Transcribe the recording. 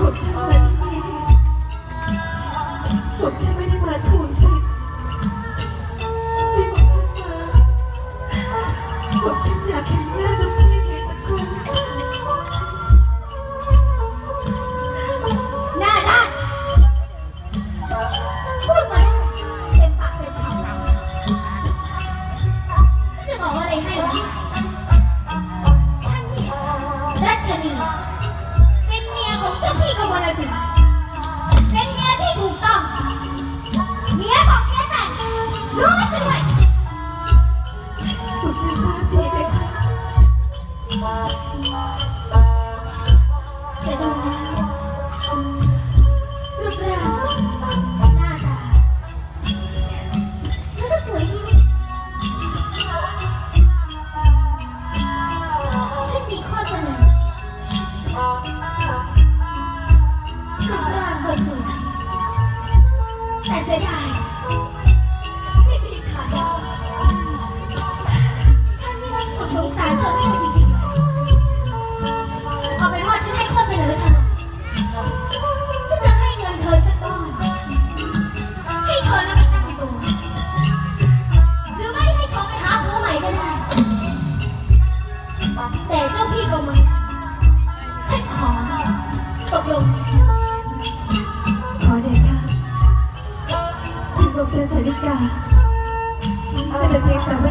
ผมจะมาที่นี่ผมจะไม่ได้มาทูลสิที่ผมฉันมาผมจะอยากเห็นหน้าเจ้าพี่เพียสักครั้น้าด้านพูดมาเต็มปากเต็มคำฉันจะบอกอะไรให้ฉันนี่ยรัชนี พี่กระมวลเลยสิ เป็นเมียที่ถูกต้อง เมียอกเมียแต่รู้ไหม่สวยผมจะทราบดีเลยค่ะ แต่เจ้าพี่โกมังฉันขอตกลงขอเดชะถึงบอกเจอสาริกาจะเป็นเพียงสาว